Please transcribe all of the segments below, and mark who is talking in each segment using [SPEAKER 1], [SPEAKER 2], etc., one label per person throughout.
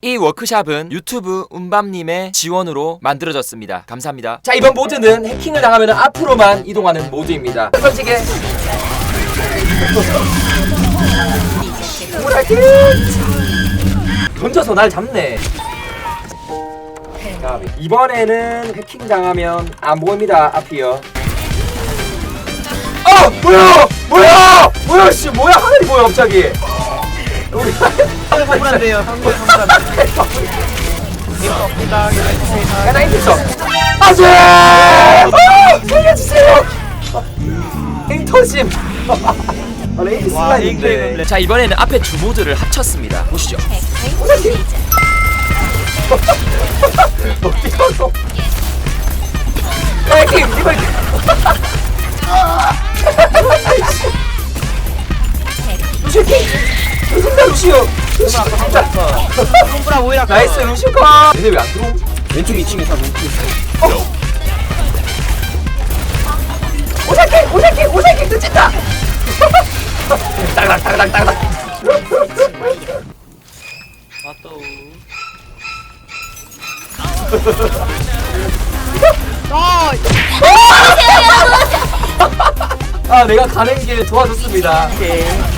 [SPEAKER 1] 이 워크샵은 유튜브 운밤님의 지원으로 만들어졌습니다. 감사합니다. 자 이번 모드는 해킹을 당하면 앞으로만 이동하는 모드입니다. 솔직히 던져서 날 잡네. 까비. 이번에는 해킹 당하면 안 보입니다 앞이요. 어 뭐야 뭐야 뭐야 씨 뭐야 하늘이 뭐야 갑자기. 우리 야, 나 힘들어. 살려주세요! 아. 레이디 자, 이번에는 앞에 두 모드를 합쳤습니다. 보시죠. 어디? 야, 이렇게, 이거 루시오, 루시오! 루시오, 진짜.
[SPEAKER 2] 성불아 오히려
[SPEAKER 1] 나이스 루시카 얘네 왜안 들어오? 왼쪽 2층에 다 뭉쳐 있어 어! 오사키! 오사키! 오사키 늦었다! 따그닥 따그닥 따그닥
[SPEAKER 2] 아또
[SPEAKER 1] 아 내가 가는 길 도와줬습니다
[SPEAKER 2] 오케이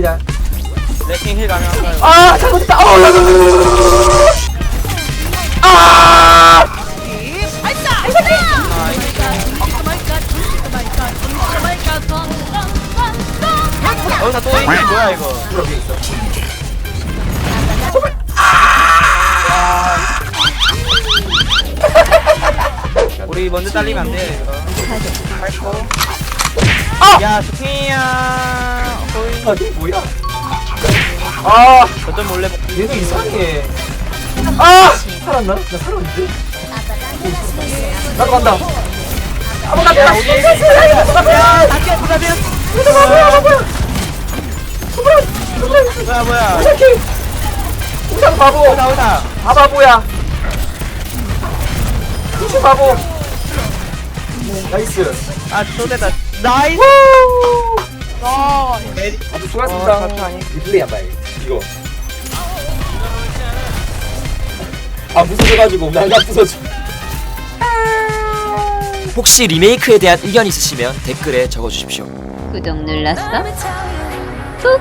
[SPEAKER 1] 합니다
[SPEAKER 2] 레킹 힐 가능한가요?
[SPEAKER 1] 아 잘못했다 어. 아
[SPEAKER 2] 여기서 또 이게 뭐야 이거
[SPEAKER 1] 여기 있어
[SPEAKER 2] 우리 먼저 잘리면 안 돼 이거
[SPEAKER 1] 아!
[SPEAKER 2] 야 스피야
[SPEAKER 1] 아 이게 뭐야 아
[SPEAKER 2] 저좀 몰래 먹
[SPEAKER 1] 얘도 이상해 아 살았나 나 살았는데 나도 간다 한번 간다
[SPEAKER 2] 야, 우리-
[SPEAKER 1] 야
[SPEAKER 2] 다시야 부자비야
[SPEAKER 1] 뭐야 뭐야
[SPEAKER 2] 뭐야
[SPEAKER 1] 우사키 우상 바보
[SPEAKER 2] 오다 오다
[SPEAKER 1] 다 바보야 우시 바보 나이스
[SPEAKER 2] 아 초대다 나이스
[SPEAKER 3] 와
[SPEAKER 2] 메리
[SPEAKER 1] 아주
[SPEAKER 2] 어,
[SPEAKER 1] 수고하셨습니다. 리플레이 한번 해야겠다 이거. 아 부서져가지고 날가 부서져. 혹시 리메이크에 대한 의견 있으시면 댓글에 적어주십시오.
[SPEAKER 4] 구독 눌렀어?
[SPEAKER 5] 꾹!